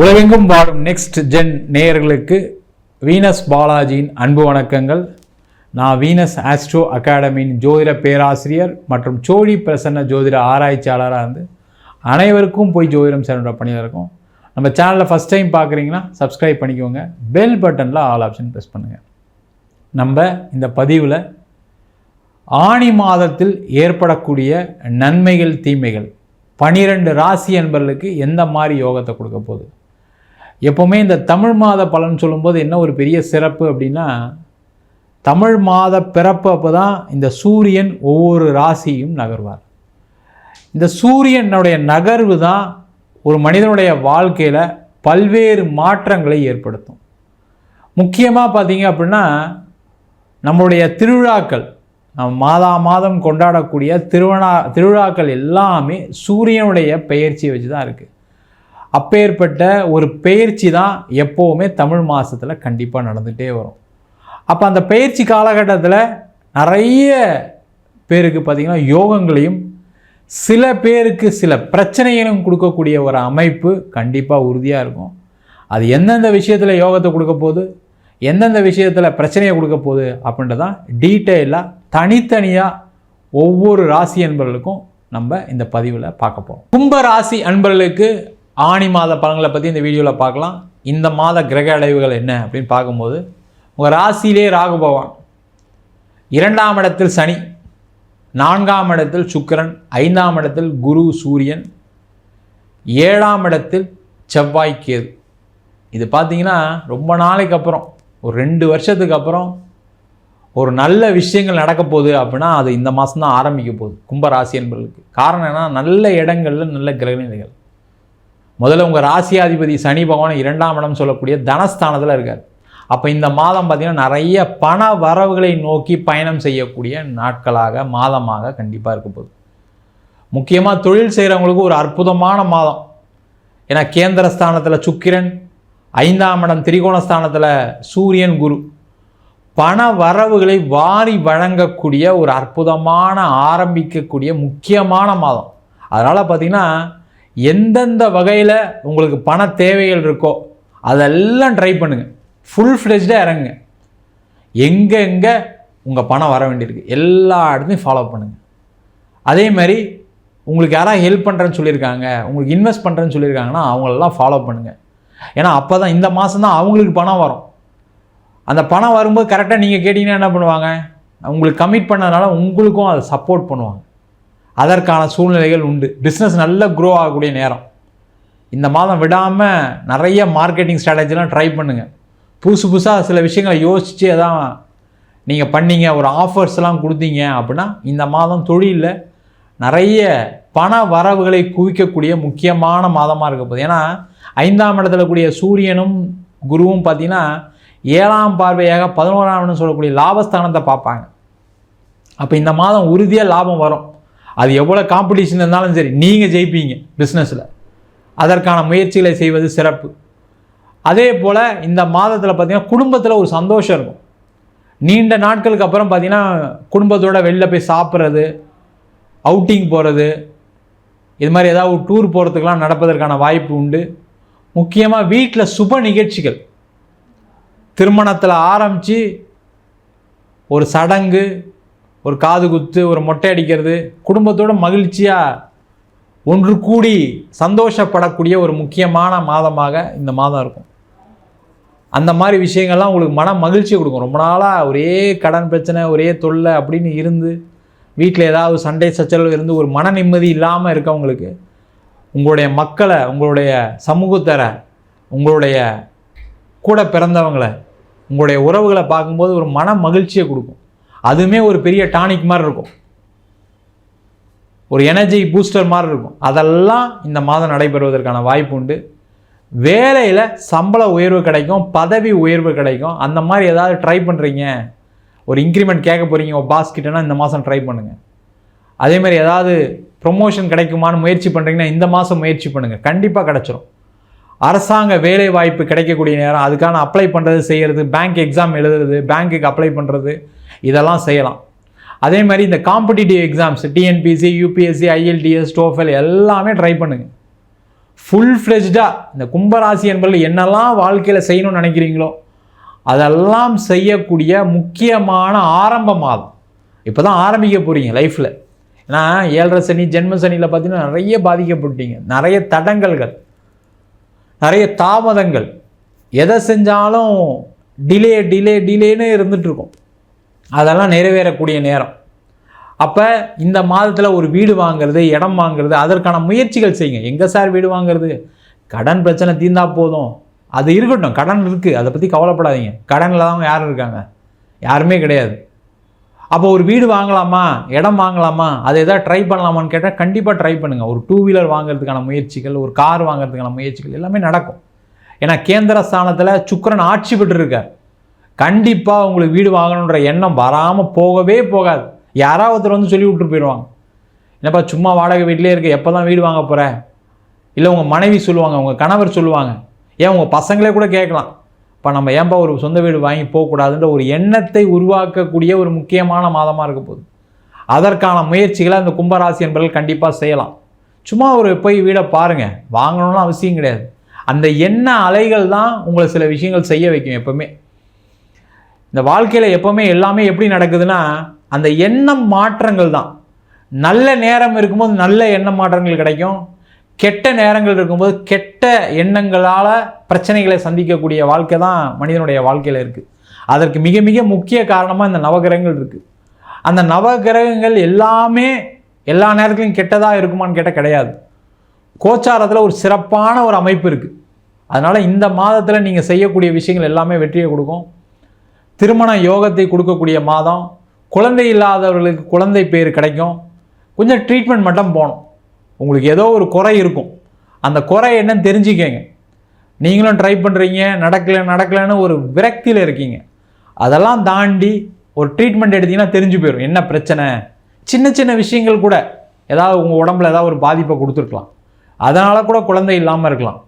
உலகெங்கும் வாழும் next gen நேயர்களுக்கு வீனஸ் பாலாஜியின் அன்பு வணக்கங்கள். நான் வீனஸ் ஆஸ்ட்ரோ அகாடமியின் ஜோதிட பேராசிரியர் மற்றும் சோழி பிரசன்ன ஜோதிட ஆராய்ச்சியாளராக இருந்து அனைவருக்கும் போய் ஜோதிடம் சேனோட பணியில் இருக்கும். நம்ம சேனலில் ஃபஸ்ட் டைம் பார்க்குறீங்கன்னா சப்ஸ்கிரைப் பண்ணிக்கோங்க. பெல் பட்டனில் ஆல் ஆப்ஷன் ப்ரெஸ் பண்ணுங்கள் நம்ம இந்த பதிவில் ஆணி மாதத்தில் ஏற்படக்கூடிய நன்மைகள் தீமைகள் பனிரெண்டு ராசி என்பர்களுக்கு எந்த மாதிரி யோகத்தை கொடுக்க போகுது? எப்போவுமே இந்த தமிழ் மாத பலன் சொல்லும்போது என்ன ஒரு பெரிய சிறப்பு அப்படின்னா தமிழ் மாத பிறப்பு அப்போ தான் இந்த சூரியன் ஒவ்வொரு ராசியும் நகர்வார். இந்த சூரியனுடைய நகர்வு தான் ஒரு மனிதனுடைய வாழ்க்கையில் பல்வேறு மாற்றங்களை ஏற்படுத்தும். முக்கியமாக பார்த்தீங்க அப்படின்னா நம்மளுடைய திருவிழாக்கள் நம்ம மாதா மாதம் கொண்டாடக்கூடிய திருவிழா திருவிழாக்கள் எல்லாமே சூரியனுடைய பெயர்ச்சியை வச்சு தான் இருக்குது அப்பேற்பட்ட ஒரு பெயர்ச்சி தான் எப்போவுமே தமிழ் மாதத்தில் கண்டிப்பாக நடந்துகிட்டே வரும். அப்போ அந்த பயிற்சி காலகட்டத்தில் நிறைய பேருக்கு பார்த்திங்கன்னா யோகங்களையும் சில பேருக்கு சில பிரச்சனைகளும் கொடுக்கக்கூடிய ஒரு அமைப்பு கண்டிப்பாக உறுதியாக இருக்கும். அது எந்தெந்த விஷயத்தில் யோகத்தை கொடுக்க போகுது எந்தெந்த விஷயத்தில் பிரச்சனையை கொடுக்க போகுது அப்படின்றதான் டீட்டெயிலாக தனித்தனியாக ஒவ்வொரு ராசி அன்பர்களுக்கும் நம்ம இந்த பதிவில் பார்க்க போகிறோம் கும்ப ராசி அன்பர்களுக்கு ஆணி மாத பலன்களை பற்றி இந்த வீடியோவில் பார்க்கலாம். இந்த மாத கிரக அடைவுகள் என்ன அப்படின்னு பார்க்கும்போது உங்கள் ராசியிலே ராகு பகவான். இரண்டாம் இடத்தில் சனி நான்காம் இடத்தில் சுக்கிரன் ஐந்தாம் இடத்தில் குரு சூரியன் ஏழாம் இடத்தில் செவ்வாய் கேது. இது பார்த்தீங்கன்னா ரொம்ப நாளைக்கு அப்புறம் ஒரு ரெண்டு வருஷத்துக்கு அப்புறம் ஒரு நல்ல விஷயங்கள் நடக்க போகுது அப்படின்னா அது இந்த மாதம் தான் ஆரம்பிக்க போகுது கும்பராசி என்பவர்களுக்கு. காரணம் என்ன நல்ல இடங்களில் நல்ல கிரகநிலைகள். முதல்ல உங்கள் ராசியாதிபதி சனி பகவான் இரண்டாம் இடம் சொல்லக்கூடிய தனஸ்தானத்தில் இருக்கார். அப்போ இந்த மாதம் பார்த்திங்கன்னா நிறைய பண வரவுகளை நோக்கி பயணம் செய்யக்கூடிய நாட்களாக மாதமாக கண்டிப்பாக இருக்க போகுது. முக்கியமாக தொழில் செய்கிறவங்களுக்கு ஒரு அற்புதமான மாதம். ஏன்னா கேந்திர ஸ்தானத்தில் சுக்கிரன் ஐந்தாம் இடம் திரிகோணஸ்தானத்தில் சூரியன் குரு. பண வரவுகளை வாரி வழங்கக்கூடிய ஒரு அற்புதமான ஆரம்பிக்கக்கூடிய முக்கியமான மாதம். அதனால் பார்த்திங்கன்னா எந்தெந்த வகையில் உங்களுக்கு பண தேவைகள் இருக்கோ அதெல்லாம் ட்ரை பண்ணுங்கள் ஃபுல் ஃப்ளெஜ்டாக இறங்குங்க. எங்கே எங்கே உங்கள் பணம் வர வேண்டியிருக்கு எல்லா இடத்தையும் ஃபாலோ பண்ணுங்கள் அதே மாதிரி உங்களுக்கு யாராவது ஹெல்ப் பண்ணுறேன்னு சொல்லியிருக்காங்க உங்களுக்கு இன்வெஸ்ட் பண்ணுறேன்னு சொல்லியிருக்காங்கன்னா அவங்களெல்லாம் ஃபாலோ பண்ணுங்கள் ஏன்னா அப்போ தான் இந்த மாதம் தான் அவங்களுக்கு பணம் வரும். அந்த பணம் வரும்போது கரெக்டாக நீங்கள் கேட்டிங்கன்னா என்ன பண்ணுவாங்க? உங்களுக்கு கமிட் பண்ணதுனால உங்களுக்கும் அதை சப்போர்ட் பண்ணுவாங்க. அதற்கான சூழ்நிலைகள் உண்டு. பிஸ்னஸ் நல்ல க்ரோ ஆகக்கூடிய நேரம். இந்த மாதம் விடாமல் நிறைய மார்க்கெட்டிங் ஸ்ட்ராட்டஜிலாம் ட்ரை பண்ணுங்கள் புதுசு புதுசாக சில விஷயங்களை யோசித்து தான் நீங்கள் பண்ணீங்க ஒரு ஆஃபர்ஸ்லாம் கொடுத்தீங்க அப்படின்னா இந்த மாதம் தொழிலில் நிறைய பண வரவுகளை குவிக்கக்கூடிய முக்கியமான மாதமாக இருக்க போகுது. ஏன்னா ஐந்தாம் இடத்துல கூடிய சூரியனும் குருவும் பார்த்தீங்கன்னா ஏழாம் பார்வையாக பதினோராம் சொல்லக்கூடிய லாபஸ்தானத்தை பார்ப்பாங்க. அப்போ இந்த மாதம் உறுதியாக லாபம் வரும். அது எவ்வளோ காம்படிஷன் இருந்தாலும் சரி நீங்கள் ஜெயிப்பீங்க பிஸ்னஸில் அதற்கான முயற்சிகளை செய்வது சிறப்பு. அதே போல் இந்த மாதத்தில் பார்த்திங்கன்னா குடும்பத்தில் ஒரு சந்தோஷம் இருக்கும். நீண்ட நாட்களுக்கு அப்புறம் பார்த்திங்கன்னா குடும்பத்தோடு வெளில போய் சாப்பிட்றது அவுட்டிங் போகிறது இது மாதிரி ஏதாவது ஒரு டூர் போகிறதுக்கெலாம் நடப்பதற்கான வாய்ப்பு உண்டு. முக்கியமாக வீட்டில் சுப நிகழ்ச்சிகள். திருமணத்தில் ஆரம்பித்து ஒரு சடங்கு ஒரு காது குத்து ஒரு மொட்டை அடிக்கிறது குடும்பத்தோட மகிழ்ச்சியாக ஒன்று கூடி சந்தோஷப்படக்கூடிய ஒரு முக்கியமான மாதமாக இந்த மாதம் இருக்கும். அந்த மாதிரி விஷயங்கள்லாம் உங்களுக்கு மன மகிழ்ச்சி கொடுக்கும். ரொம்ப நாளாக ஒரே கடன் பிரச்சனை ஒரே தொல்லை அப்படின்னு இருந்து வீட்டில் ஏதாவது சண்டை சச்சரவு இருந்து ஒரு மன நிம்மதி இல்லாமல் இருக்கவங்களுக்கு உங்களுடைய மக்களை உங்களுடைய சமூகத்தரை உங்களுடைய கூட பிறந்தவங்களை உங்களுடைய உறவுகளை பார்க்கும்போது ஒரு மன மகிழ்ச்சியை கொடுக்கும். அதுவுமே ஒரு பெரிய டானிக் மாதிரி இருக்கும். ஒரு எனர்ஜி பூஸ்டர் மாதிரி இருக்கும். அதெல்லாம் இந்த மாதம் நடைபெறுவதற்கான வாய்ப்பு உண்டு. வேலையில் சம்பள உயர்வு கிடைக்கும் பதவி உயர்வு கிடைக்கும். அந்த மாதிரி ஏதாவது ட்ரை பண்ணுறீங்க ஒரு இன்க்ரிமெண்ட் கேட்க போகிறீங்க உங்கள் பாஸ் கிட்டனா இந்த மாதம் ட்ரை பண்ணுங்கள் அதே மாதிரி ஏதாவது ப்ரொமோஷன் கிடைக்குமான்னு முயற்சி பண்ணுறீங்கன்னா இந்த மாதம் முயற்சி பண்ணுங்கள் கண்டிப்பாக கிடச்சிரும். அரசாங்க வேலை வாய்ப்பு கிடைக்கக்கூடிய நேரம் அதுக்கான அப்ளை பண்ணுறது செய்கிறது பேங்க் எக்ஸாம் எழுதுறது பேங்க்குக்கு அப்ளை பண்ணுறது இதெல்லாம் செய்யலாம். அதே மாதிரி இந்த competitive exams TNPSC UPSC IELTS TOEFL எல்லாமே ட்ரை பண்ணுங்கள் ஃபுல் ஃப்ளெஜ்டாக இந்த கும்பராசி என்பதில் என்னெல்லாம் வாழ்க்கையில் செய்யணும்னு நினைக்கிறீங்களோ அதெல்லாம் செய்யக்கூடிய முக்கியமான ஆரம்ப மாதம். இப்போ தான் ஆரம்பிக்க போகிறீங்க லைஃப்பில் ஏன்னா ஏழரை சனி ஜென்ம சனியில் பார்த்தீங்கன்னா நிறைய பாதிக்கப்பட்டீங்க நிறைய தடங்கல்கள் நிறைய தாமதங்கள். எதை செஞ்சாலும் டிலே டிலே டிலேன்னு இருந்துகிட்ருக்கோம் அதெல்லாம் நிறைவேறக்கூடிய நேரம். அப்போ இந்த மாதத்தில் ஒரு வீடு வாங்குறது இடம் வாங்குறது அதற்கான முயற்சிகள் செய்யுங்க. எங்கே சார் வீடு வாங்குறது? கடன் பிரச்சனை தீர்ந்தா போதும். அது இருக்கட்டும். கடன் இருக்குது அதை பற்றி கவலைப்படாதீங்க. கடனில் தான் யாரும் இருக்காங்க. யாருமே கிடையாது. அப்போ ஒரு வீடு வாங்கலாமா? இடம் வாங்கலாமா? அதை எதாவது ட்ரை பண்ணலாமான்னு கேட்டால் கண்டிப்பாக ட்ரை பண்ணுங்கள் ஒரு டூ வீலர் வாங்குறதுக்கான முயற்சிகள் ஒரு கார் வாங்குறதுக்கான முயற்சிகள் எல்லாமே நடக்கும். ஏன்னா கேந்திர ஸ்தானத்தில் சுக்கரன் ஆட்சி பெற்றிருக்கார். கண்டிப்பாக உங்களுக்கு வீடு வாங்கணுன்ற எண்ணம் வராமல் போகவே போகாது. யாராவது ஒருத்தர் வந்து சொல்லி விட்டுட்டு போயிடுவாங்க. என்னப்பா சும்மா வாடகை வீட்டிலே இருக்க எப்போ தான் வீடு வாங்க போகிற இல்லை உங்கள் மனைவி சொல்லுவாங்க உங்கள் கணவர் சொல்லுவாங்க. ஏன் உங்கள் பசங்களே கூட கேட்கலாம். இப்போ நம்ம ஏன்பா ஒரு சொந்த வீடு வாங்கி போகக்கூடாதுன்ற ஒரு எண்ணத்தை உருவாக்கக்கூடிய ஒரு முக்கியமான மாதமாக இருக்க போகுது. அதற்கான முயற்சிகளை அந்த கும்பராசி என்பவர்கள் கண்டிப்பாக செய்யலாம். சும்மா ஒரு போய் வீடை பாருங்கள் வாங்கணும்னு அவசியம் கிடையாது. அந்த எண்ண அலைகள் தான் உங்களை சில விஷயங்கள் செய்ய வைக்கும் எப்போவுமே. இந்த வாழ்க்கையில் எப்போவுமே எல்லாமே எப்படி நடக்குதுன்னா அந்த எண்ணம் மாற்றங்கள் தான். நல்ல நேரம் இருக்கும்போது நல்ல எண்ண மாற்றங்கள் கிடைக்கும். கெட்ட நேரங்கள் இருக்கும்போது கெட்ட எண்ணங்களால் பிரச்சனைகளை சந்திக்கக்கூடிய வாழ்க்கை தான் மனிதனுடைய வாழ்க்கையில் இருக்குது அதற்கு மிக மிக முக்கிய காரணமாக இந்த நவகிரகங்கள் இருக்குது அந்த நவகிரகங்கள் எல்லாமே எல்லா நேரத்துலையும் கெட்டதாக இருக்குமான்னு கேட்டால் கிடையாது. கோச்சாரத்தில் ஒரு சிறப்பான ஒரு அமைப்பு இருக்குது அதனால் இந்த மாதத்தில் நீங்கள் செய்யக்கூடிய விஷயங்கள் எல்லாமே வெற்றியை கொடுக்கும். திருமண யோகத்தை கொடுக்கக்கூடிய மாதம் குழந்தை இல்லாதவர்களுக்கு குழந்தை பேர் கிடைக்கும். கொஞ்சம் ட்ரீட்மெண்ட் மட்டும் போகணும். உங்களுக்கு ஏதோ ஒரு குறை இருக்கும். அந்த குறை என்னன்னு தெரிஞ்சுக்கங்க. நீங்களும் ட்ரை பண்ணுறீங்க நடக்கலை நடக்கலைன்னு ஒரு விரக்தியில் இருக்கீங்க. அதெல்லாம் தாண்டி ஒரு ட்ரீட்மெண்ட் எடுத்தீங்கன்னா தெரிஞ்சு போயிடும் என்ன பிரச்சனை? சின்ன சின்ன விஷயங்கள் கூட ஏதாவது உங்கள் உடம்புல ஏதாவது ஒரு பாதிப்பை கொடுத்துருக்கலாம். அதனால் கூட குழந்தை இல்லாமல் இருக்கலாம்.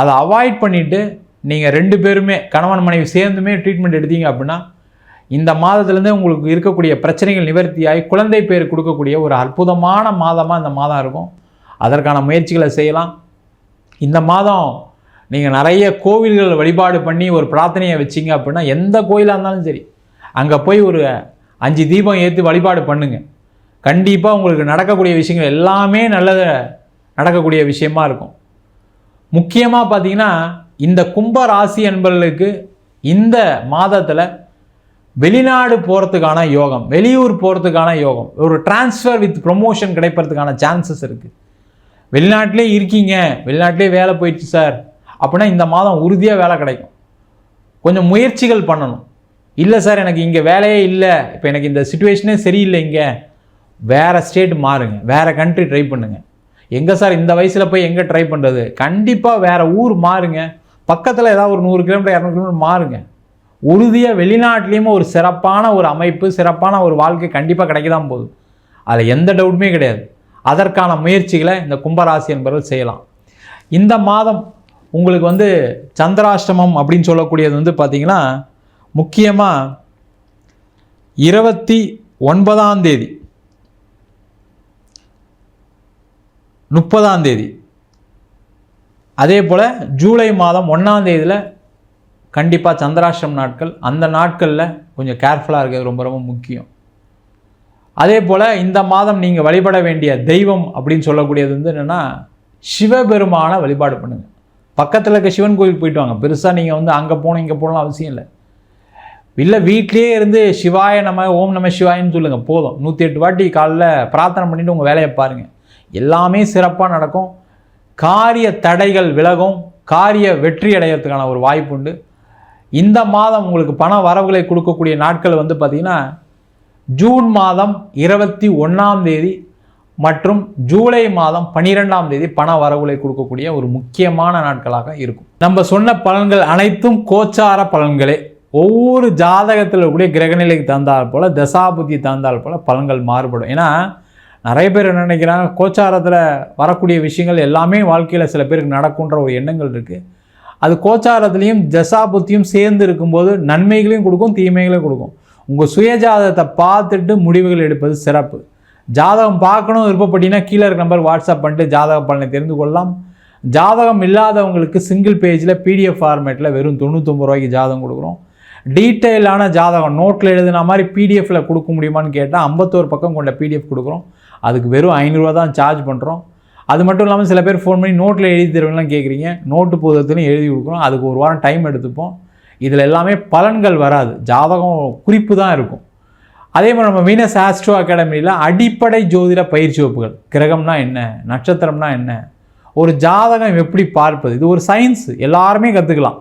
அதை அவாய்ட் பண்ணிவிட்டு நீங்கள் ரெண்டு பேருமே கணவன் மனைவி சேர்ந்துமே ட்ரீட்மெண்ட் எடுத்தீங்க அப்படின்னா இந்த மாதத்துலேருந்து உங்களுக்கு இருக்கக்கூடிய பிரச்சனைகள் நிவர்த்தியாகி குழந்தை பேர் கொடுக்கக்கூடிய ஒரு அற்புதமான மாதமாக இந்த மாதம் இருக்கும். அதற்கான முயற்சிகளை செய்யலாம். இந்த மாதம் நீங்கள் நிறைய கோவில்கள் வழிபாடு பண்ணி ஒரு பிரார்த்தனையை வச்சிங்க அப்படின்னா எந்த கோயிலாக இருந்தாலும் சரி அங்கே போய் ஒரு அஞ்சு தீபம் ஏற்றி வழிபாடு பண்ணுங்கள் கண்டிப்பாக உங்களுக்கு நடக்கக்கூடிய விஷயங்கள் எல்லாமே நல்லது நடக்கக்கூடிய விஷயமா இருக்கும். முக்கியமாக பார்த்தீங்கன்னா இந்த கும்ப ராசி என்பவர்களுக்கு இந்த மாதத்தில் வெளிநாடு போகிறதுக்கான யோகம் வெளியூர் போகிறதுக்கான யோகம் ஒரு டிரான்ஸ்ஃபர் வித் ப்ரொமோஷன் கிடைப்பதுக்கான சான்சஸ் இருக்குது வெளிநாட்டிலே இருக்கீங்க வெளிநாட்டிலே வேலை போயிடுச்சு சார் அப்படின்னா இந்த மாதம் உறுதியாக வேலை கிடைக்கும். கொஞ்சம் முயற்சிகள் பண்ணணும். இல்லை சார் எனக்கு இங்கே வேலையே இல்லை இப்போ எனக்கு இந்த சுச்சுவேஷனே சரியில்லை இங்கே. வேறு ஸ்டேட் மாறுங்க வேறு கண்ட்ரி ட்ரை பண்ணுங்கள் எங்கே சார் இந்த வயசில் போய் எங்கே ட்ரை பண்ணுறது கண்டிப்பாக வேறு ஊர் மாறுங்க. பக்கத்தில் ஏதாவது ஒரு நூறு கிலோமீட்டர் இரநூறு கிலோமீட்டர் மாறுங்க. உறுதியாக வெளிநாட்டிலையும் ஒரு சிறப்பான ஒரு அமைப்பு சிறப்பான ஒரு வாழ்க்கை கண்டிப்பாக கிடைக்க தான் போகுது. அதில் எந்த டவுட்டுமே கிடையாது. அதற்கான முயற்சிகளை இந்த கும்பராசி என்பவர்கள் செய்யலாம். இந்த மாதம் உங்களுக்கு வந்து சந்திராஷ்டமம் அப்படின்னு சொல்லக்கூடியது வந்து பார்த்திங்கன்னா முக்கியமாக இருபத்தி ஒன்பதாம் தேதி முப்பதாம் தேதி அதே போல் ஜூலை மாதம் ஒன்றாம் தேதியில் கண்டிப்பாக சந்திராஷ்டிரம் நாட்கள் அந்த நாட்களில் கொஞ்சம் கேர்ஃபுல்லாக இருக்கிறது ரொம்ப ரொம்ப முக்கியம். அதே போல் இந்த மாதம் நீங்கள் வழிபட வேண்டிய தெய்வம் அப்படின்னு சொல்லக்கூடியது வந்து என்னென்னா சிவபெருமானை வழிபாடு பண்ணுங்கள் பக்கத்தில் இருக்க சிவன் கோயிலுக்கு போயிட்டு வாங்க. பெருசாக நீங்கள் வந்து அங்கே போகணும் இங்கே போகணும் அவசியம் இல்லை. இல்லை வீட்லேயே இருந்து சிவாய நம்ம ஓம் நம்ம சிவாயின்னு சொல்லுங்கள் போதும். நூற்றி எட்டு வாட்டி காலைல பிரார்த்தனை பண்ணிவிட்டு உங்கள் வேலையை பாருங்கள் எல்லாமே சிறப்பாக நடக்கும். காரிய தடைகள் விலகும் காரிய வெற்றி அடையிறதுக்கான ஒரு வாய்ப்பு உண்டு. இந்த மாதம் உங்களுக்கு பண வரவுகளை கொடுக்கக்கூடிய நாட்கள் வந்து பார்த்திங்கன்னா ஜூன் மாதம் இருபத்தி ஒன்றாம் தேதி மற்றும் ஜூலை மாதம் பன்னிரெண்டாம் தேதி பண வரவுகளை கொடுக்கக்கூடிய ஒரு முக்கியமான நாட்களாக இருக்கும். நம்ம சொன்ன பலன்கள் அனைத்தும் கோச்சார பலன்களே. ஒவ்வொரு ஜாதகத்தில் கூடிய கிரகநிலைக்கு தந்தால் போல் தசாபுத்தி தந்தால் போல் பலன்கள் மாறுபடும். ஏன்னா நிறைய பேர் என்ன நினைக்கிறாங்க கோச்சாரத்தில் வரக்கூடிய விஷயங்கள் எல்லாமே வாழ்க்கையில் சில பேருக்கு நடக்குன்ற ஒரு எண்ணங்கள் இருக்குது அது கோச்சாரத்துலேயும் தசாபுத்தியும் சேர்ந்து இருக்கும்போது நன்மைகளையும் கொடுக்கும் தீமைகளையும் கொடுக்கும். உங்கள் சுயஜாதகத்தை பார்த்துட்டு முடிவுகள் எடுப்பது சிறப்பு. ஜாதகம் பார்க்கணும் விருப்பப்பட்டீங்கன்னா கீழே இருக்க நம்பர் வாட்ஸ்அப் பண்ணிட்டு ஜாதக பலனை தெரிந்து கொள்ளலாம். ஜாதகம் இல்லாதவங்களுக்கு சிங்கிள் பேஜில் பிடிஎஃப் ஃபார்மேட்டில் வெறும் தொண்ணூத்தொம்பது ரூபாய்க்கு ஜாதகம் கொடுக்குறோம். டீட்டெயிலான ஜாதகம் நோட்டில் எழுதின மாதிரி பிடிஎஃப்பில் கொடுக்க முடியுமான்னு கேட்டால் ஐம்பத்தோரு பக்கம் கொண்ட பிடிஎஃப் கொடுக்குறோம். அதுக்கு வெறும் ஐநூறுரூவா தான் சார்ஜ் பண்ணுறோம் அது மட்டும் இல்லாமல் சில பேர் ஃபோன் பண்ணி நோட்டில் எழுதி தருவீங்களாம் கேட்குறீங்க நோட்டு புத்தகத்துலையும் எழுதி கொடுக்குறோம் அதுக்கு ஒரு வாரம் டைம் எடுத்துப்போம். இதில் எல்லாமே பலன்கள் வராது. ஜாதகம் குறிப்பு தான் இருக்கும். அதே மாதிரி நம்ம வீனஸ் ஆஸ்ட்ரோ அகாடமியில் அடிப்படை ஜோதிட பயிற்சி வகுப்புகள். கிரகம்னா என்ன? நட்சத்திரம்னா என்ன? ஒரு ஜாதகம் எப்படி பார்ப்பது? இது ஒரு சயின்ஸ் எல்லாருமே கற்றுக்கலாம்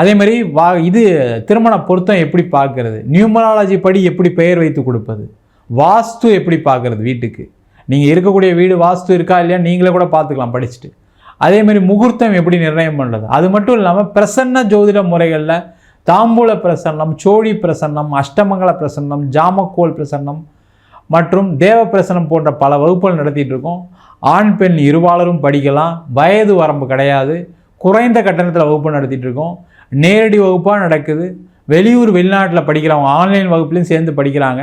அதே மாதிரி வா இது திருமண பொருத்தம் எப்படி பார்க்கறது? நியூமராலஜி படி எப்படி பெயர் வைத்து கொடுப்பது? வாஸ்து எப்படி பார்க்குறது வீட்டுக்கு? நீங்கள் இருக்கக்கூடிய வீடு வாஸ்து இருக்கா இல்லையா? நீங்களே கூட பார்த்துக்கலாம் படிச்சுட்டு. அதேமாரி முகூர்த்தம் எப்படி நிர்ணயம் பண்ணுறது அது மட்டும் இல்லாமல் பிரசன்ன ஜோதிட முறைகளில் தாம்பூல பிரசன்னம் சோழி பிரசன்னம் அஷ்டமங்கல பிரசன்னம் ஜாமக்கோல் பிரசன்னம் மற்றும் தேவ பிரசனம் போன்ற பல வகுப்புகள் நடத்திட்டு இருக்கோம். ஆண் பெண் இருவாளரும் படிக்கலாம். வயது வரம்பு கிடையாது. குறைந்த கட்டணத்தில் வகுப்பு நடத்திட்டு இருக்கோம். நேரடி வகுப்பாக நடக்குது. வெளியூர் வெளிநாட்டில் படிக்கிறவங்க ஆன்லைன் வகுப்புலையும் சேர்ந்து படிக்கிறாங்க.